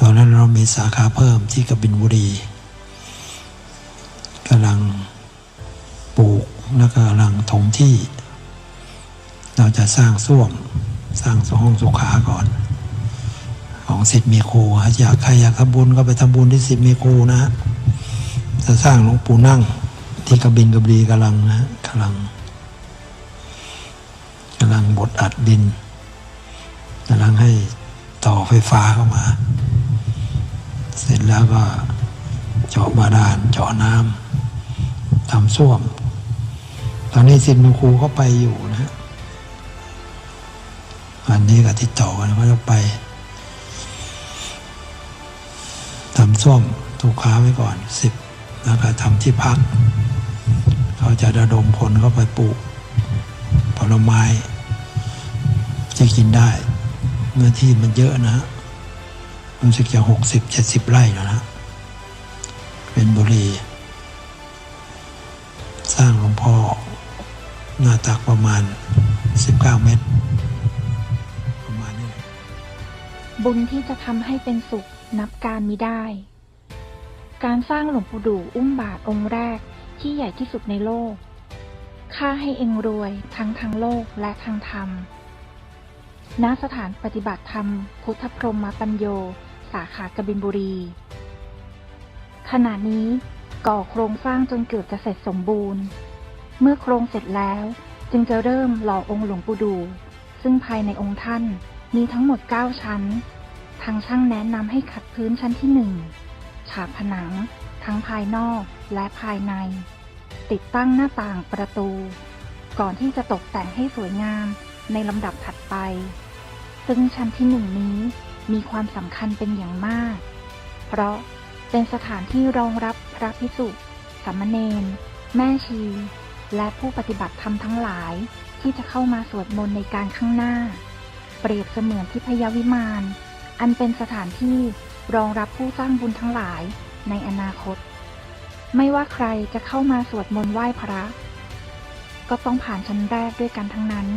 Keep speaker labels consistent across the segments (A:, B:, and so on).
A: ตอนนั้นเรามีสาขาเพิ่มที่กบินบุรีกำลังปลูกแล้วก็กำลังถมที่ เราจะสร้างส้วมสร้างห้องสุขาก่อน ของสิทธิ์มีครูอยากใครอยากทำบุญก็ไปทำบุญที่สิทธิ์มีครูนะฮะจะสร้างหลวงปู่นั่งที่กบินกบรีกำลังนะกำลังกำลังบดอัดดินกำลังให้ต่อไฟฟ้าเข้ามา เสร็จแล้วก็เจาะบาดาลเจาะน้ำทำส้วม ตอนนี้สิทธิ์ครูก็ไปอยู่นะฮะวันนี้ก็ติดต่อกันว่าจะไปทำส้วมถูกค้าไว้ก่อนสิบแล้วก็ทำที่พัก เขาจะระดมคนเข้าไปปลูกผลไม้จะกินได้เนื้อที่มันเยอะนะฮะ รู้สึกจะหกสิบเจ็ดสิบไร่แล้วนะเป็นบุรี สร้างหลวงพ่อ หน้าตักประมาณ 19 เมตร ประมาณนี้
B: บุญที่จะทำให้เป็นสุขนับการมิได้ การสร้างหลวงปู่ดูอุ้มบาทองค์แรกที่ใหญ่ที่สุดในโลก ค่าให้เองรวยทั้งทางโลกและทางธรรมณสถานปฏิบัติธรรม พุทธพรหมปัญโย สาขากบินบุรี ขณะนี้ก่อโครงสร้างจนเกือบจะเสร็จสมบูรณ์ เมื่อโครงเสร็จแล้วจึงจะเริ่มหล่อองค์หลวงปู่ดู ซึ่งภายในองค์ท่านมีทั้งหมด 9 ชั้น ทางช่างแนะนำให้ขัดพื้นชั้นที่หนึ่งฉาบผนัง ทั้งภายนอกและภายใน ติดตั้งหน้าต่างประตู ก่อนที่จะตกแต่งให้สวยงามในลำดับถัดไป ซึ่งชั้นที่หนึ่งนี้ มีความสำคัญเป็นอย่างมาก เพราะเป็นสถานที่รองรับพระภิกษุสามเณร แม่ชี และผู้ปฏิบัติธรรมทั้งหลายที่จะเข้ามาสวดมนต์ในการข้างหน้า เปรียบเสมือนทิพยวิมาน อันเป็นสถานที่รองรับผู้สร้างบุญทั้งหลายในอนาคต ไม่ว่าใครจะเข้ามาสวดมนต์ไหว้พระ ก็ต้องผ่านชั้นแรกด้วยกันทั้งนั้น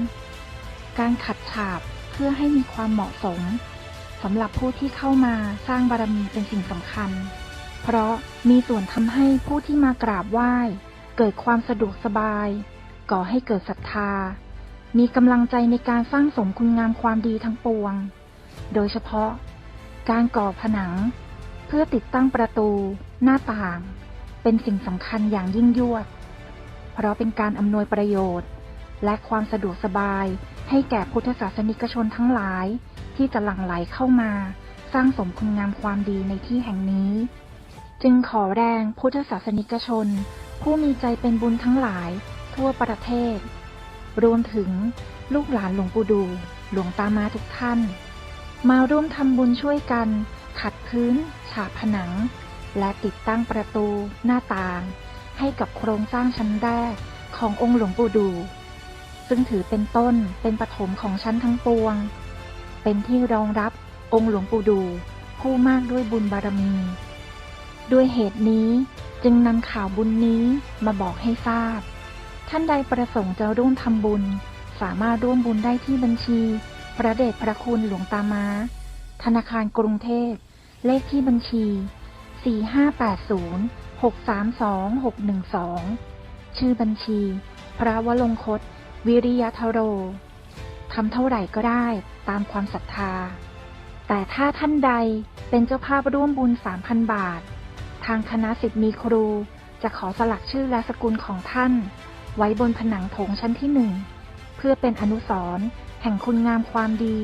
B: การขัดฉาบเพื่อให้มีความเหมาะสม สำหรับผู้ที่เข้ามาสร้างบารมีเป็นสิ่งสำคัญ เพราะมีส่วนทำให้ผู้ที่มากราบไหว้ เกิดความสะดวกสบาย ก่อให้เกิดศรัทธา มีกำลังใจในการสร้างสมคุณงามความดีทั้งปวง โดยเฉพาะ การก่อผนัง เพื่อติดตั้งประตู หน้าต่าง เป็นสิ่งสำคัญอย่างยิ่งยวด เพราะเป็นการอำนวยประโยชน์ และความสะดวกสบายให้แก่พุทธศาสนิกชนทั้งหลาย ที่จะหลั่งไหลเข้ามา สร้างสมคุณงามความดีในที่แห่งนี้ จึงขอแรงพุทธศาสนิกชน ผู้มีใจเป็นบุญทั้งหลาย ทั่วประเทศ รวมถึงลูกหลานหลวงปู่ดู หลวงตามาทุกท่าน มาร่วมทำบุญช่วยกัน ขัดพื้น ฉาบผนัง และติดตั้งประตูหน้าต่าง ให้กับโครงสร้างชั้นแรกขององค์หลวงปู่ดู ซึ่งถือเป็นต้นเป็นปฐมของชั้นทั้งปวง เป็นที่รองรับองค์หลวงปู่ดู ผู้มากด้วยบุญบารมี ด้วยเหตุนี้จึงนำข่าวบุญนี้มาบอกให้ทราบ ท่านใดประสงค์จะร่วมทำบุญ สามารถร่วมบุญได้ที่บัญชี พระเดชพระคุณหลวงตามา ธนาคารกรุงเทพ เลขที่บัญชี 4580-632-612 ชื่อบัญชี พระวลงคต วิริยทโร ทำเท่าไหร่ก็ได้ตามความศรัทธา แต่ถ้าท่านใดเป็นเจ้าภาพร่วมบุญ 3,000 บาท ทางคณะสิทธิ์มีครูจะขอสลักชื่อและสกุลของท่าน ไว้บนผนังโถงชั้นที่หนึ่ง เพื่อเป็นอนุสรณ์แห่งคุณงามความดี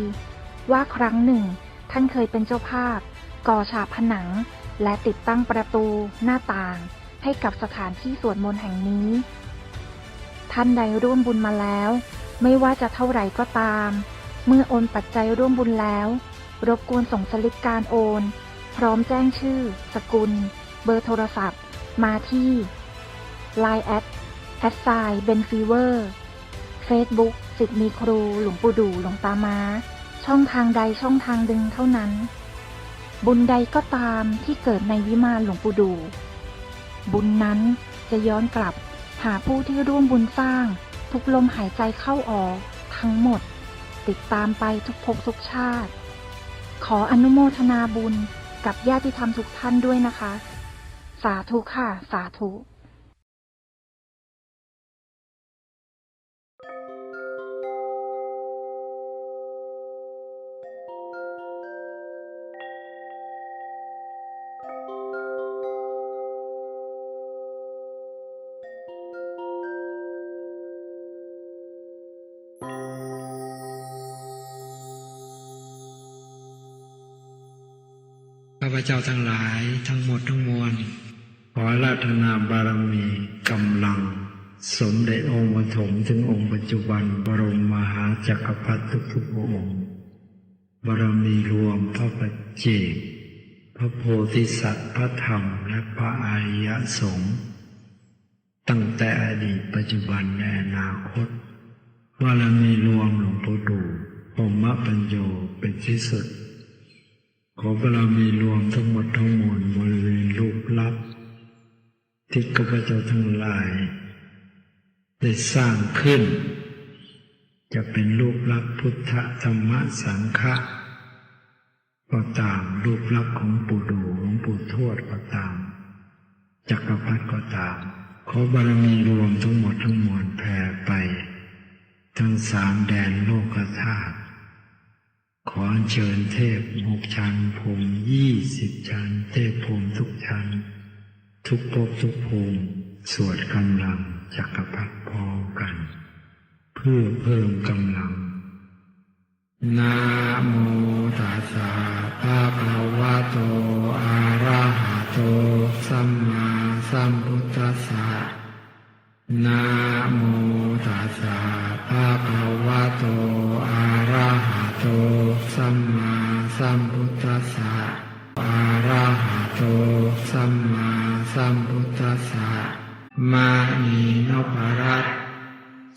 B: ว่าครั้งหนึ่ง ท่านเคยเป็นเจ้าภาพ ก่อฉาบผนัง และติดตั้งประตูหน้าต่าง ให้กับสถานที่สวดมนต์แห่งนี้ ท่านใดร่วมบุญมาแล้ว ไม่ว่าจะเท่าไหร่ก็ตาม เมื่อโอนปัจจัยร่วมบุญแล้ว รบกวนส่งสลิปการโอน พร้อมแจ้งชื่อ สกุล เบอร์โทรศัพท์ มาที่ Line แอดแอดไซเบนฟีเวอร์เฟซบุ๊กสิทธิ์มีครู หลวงปู่ดูหลวงตามาช่องทางใดช่องทางดึงเท่านั้น บุญใดก็ตามที่เกิดในวิมานหลวงปู่ดู บุญนั้นจะย้อนกลับหาผู้ที่ร่วมบุญสร้าง ทุกลมหายใจเข้าออก ทั้งหมด ติดตามไปทุกภพทุกชาติ ขออนุโมทนาบุญกับญาติธรรมทุกท่านด้วยนะคะ สาธุค่ะ สาธุ
A: พเจ้าทั้งหลายทั้งหมดทั้งมวลขออาราธนาบารมีกำลัง สมเด็จองค์ปฐมถึงองค์ปัจจุบันบรมมหาจักรพรรดิทุกๆพระองค์บารมีรวมพระปัจเจกพระโพธิสัตว์พระธรรมและพระอริยสงฆ์ตั้งแต่อดีตปัจจุบันและอนาคตบารมีรวมหลวงปู่ดูพรหมปัญโยเป็นที่สุด อบารมีรวมทั้งหมดทั้งมวลบริเวณรูปลักษณ์ที่ข้าพเจ้าทั้งหลาย ได้สร้างขึ้น จะเป็นรูปลักษณ์พุทธธรรมสังฆะก็ตามรูปลักษณ์ของปู่ดูหลวงปู่ทวดก็ตาม จักรพรรดิก็ตาม ขอบารมีรวมทั้งหมดทั้งมวลแผ่ไป ทั้งสามแดนโลกธาตุ ขอเชิญเทพหกชั้นภูมิยี่สิบชั้น เทพภูมิทุกชั้น ทุกภพทุกภูมิ สวดกำลังจักรพรรดิพอกัน เพื่อเพิ่มกำลังนะโมตัสสะภะคะวะโตอะระหะโตสัมมาสัมพุทธัสสะนะโมตัสสะภะคะวะโตอะระหะ สัมมาสัมพุทธัสสะอะระหะโตสัมมาสัมพุทธัสสะมานีนพรัต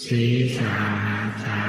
A: สีสาหาสา